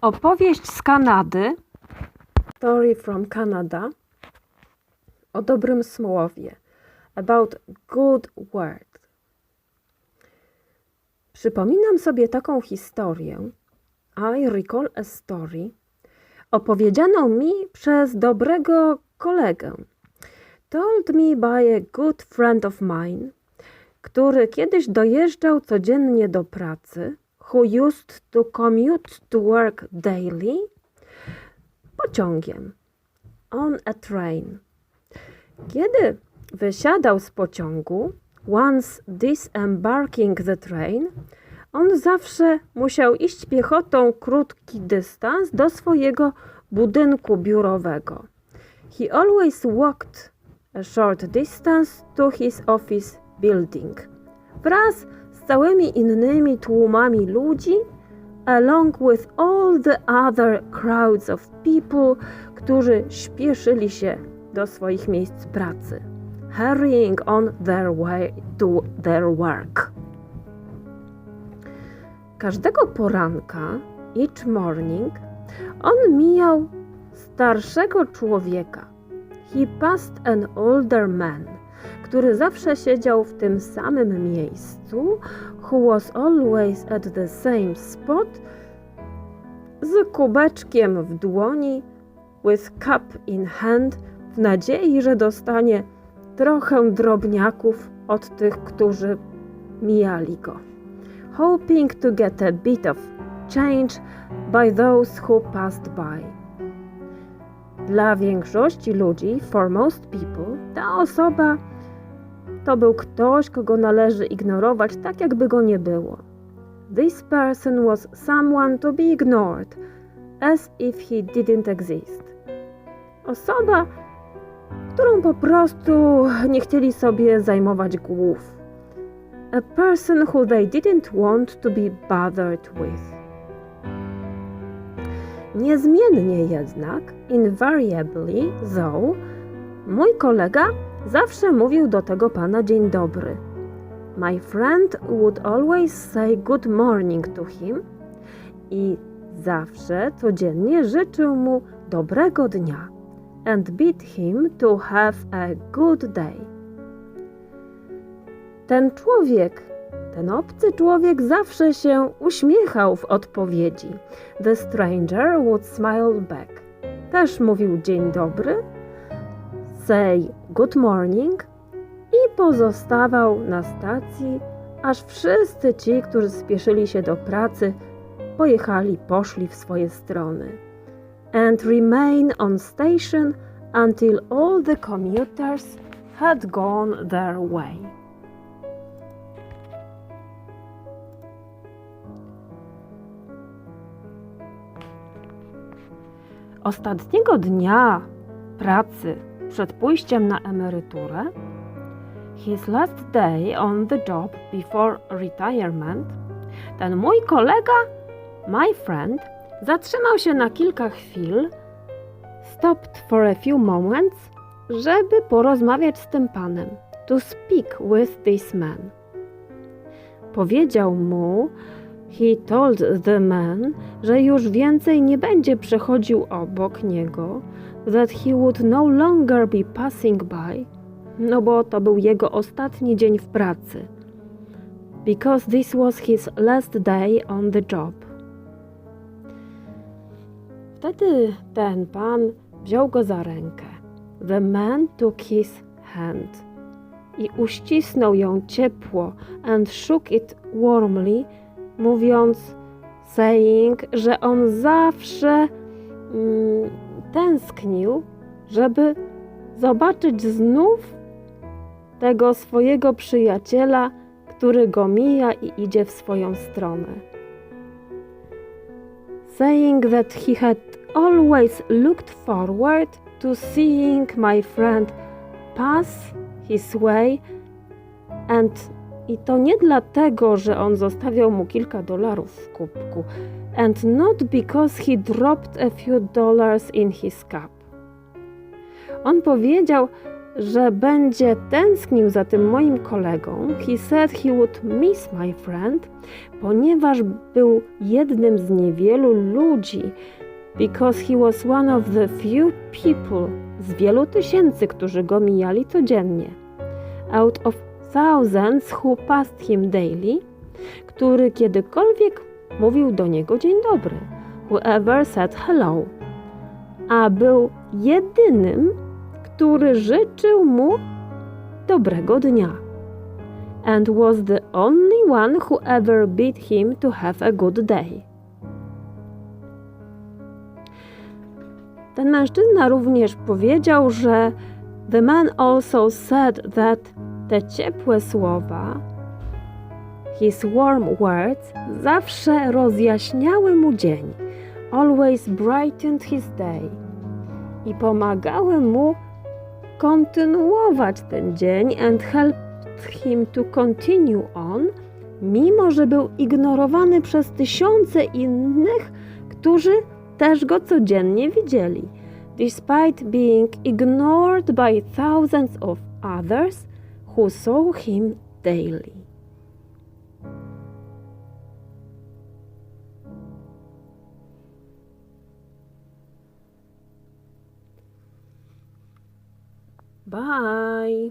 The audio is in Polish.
Opowieść z Kanady. Story from Canada. O dobrym słowie. About good word. Przypominam sobie taką historię. I recall a story. Opowiedzianą mi przez dobrego kolegę. Told me by a good friend of mine, który kiedyś dojeżdżał codziennie do pracy, who used to commute to work daily, pociągiem, on a train. Kiedy wysiadał z pociągu, once disembarking the train, on zawsze musiał iść piechotą krótki dystans do swojego budynku biurowego. He always walked a short distance to his office building. Wraz całymi innymi tłumami ludzi, along with all the other crowds of people, którzy śpieszyli się do swoich miejsc pracy, hurrying on their way to their work. Każdego poranka, each morning, on mijał starszego człowieka. He passed an older man, który zawsze siedział w tym samym miejscu, who was always at the same spot, z kubeczkiem w dłoni, with cup in hand, w nadziei, że dostanie trochę drobniaków od tych, którzy mijali go. Hoping to get a bit of change by those who passed by. Dla większości ludzi, for most people, ta osoba to był ktoś, kogo należy ignorować tak, jakby go nie było. This person was someone to be ignored, as if he didn't exist. Osoba, którą po prostu nie chcieli sobie zajmować głów. A person who they didn't want to be bothered with. Niezmiennie jednak, invariably though, mój kolega zawsze mówił do tego pana dzień dobry. My friend would always say good morning to him i zawsze codziennie życzył mu dobrego dnia and bid him to have a good day. Ten człowiek, ten obcy człowiek zawsze się uśmiechał w odpowiedzi. The stranger would smile back. Też mówił dzień dobry, say good morning i pozostawał na stacji, aż wszyscy ci, którzy spieszyli się do pracy, pojechali, poszli w swoje strony. And remain on station until all the commuters had gone their way. Ostatniego dnia pracy przed pójściem na emeryturę, his last day on the job before retirement, ten mój kolega, my friend, zatrzymał się na kilka chwil, stopped for a few moments, żeby porozmawiać z tym panem, to speak with this man. Powiedział mu, He told the man, że już więcej nie będzie przechodził obok niego, that he would no longer be passing by, no bo to był jego ostatni dzień w pracy. Because this was his last day on the job. Wtedy ten pan wziął go za rękę. The man took his hand i uścisnął ją ciepło and shook it warmly, mówiąc, saying, że on zawsze mm, tęsknił, żeby zobaczyć znów tego swojego przyjaciela, który go mija i idzie w swoją stronę. Saying that he had always looked forward to seeing my friend pass his way and i to nie dlatego, że on zostawiał mu kilka dolarów w kubku. And not because he dropped a few dollars in his cup. On powiedział, że będzie tęsknił za tym moim kolegą. He said he would miss my friend, ponieważ był jednym z niewielu ludzi, because he was one of the few people z wielu tysięcy, którzy go mijali codziennie. Out of thousands who passed him daily, który kiedykolwiek mówił do niego dzień dobry. Whoever said hello. A był jedynym, który życzył mu dobrego dnia. And was the only one who ever bid him to have a good day. Ten mężczyzna również powiedział, że the man also said that te ciepłe słowa, his warm words, zawsze rozjaśniały mu dzień, always brightened his day i pomagały mu kontynuować ten dzień and helped him to continue on, mimo że był ignorowany przez tysiące innych, którzy też go codziennie widzieli. Despite being ignored by thousands of others who saw him daily. Bye.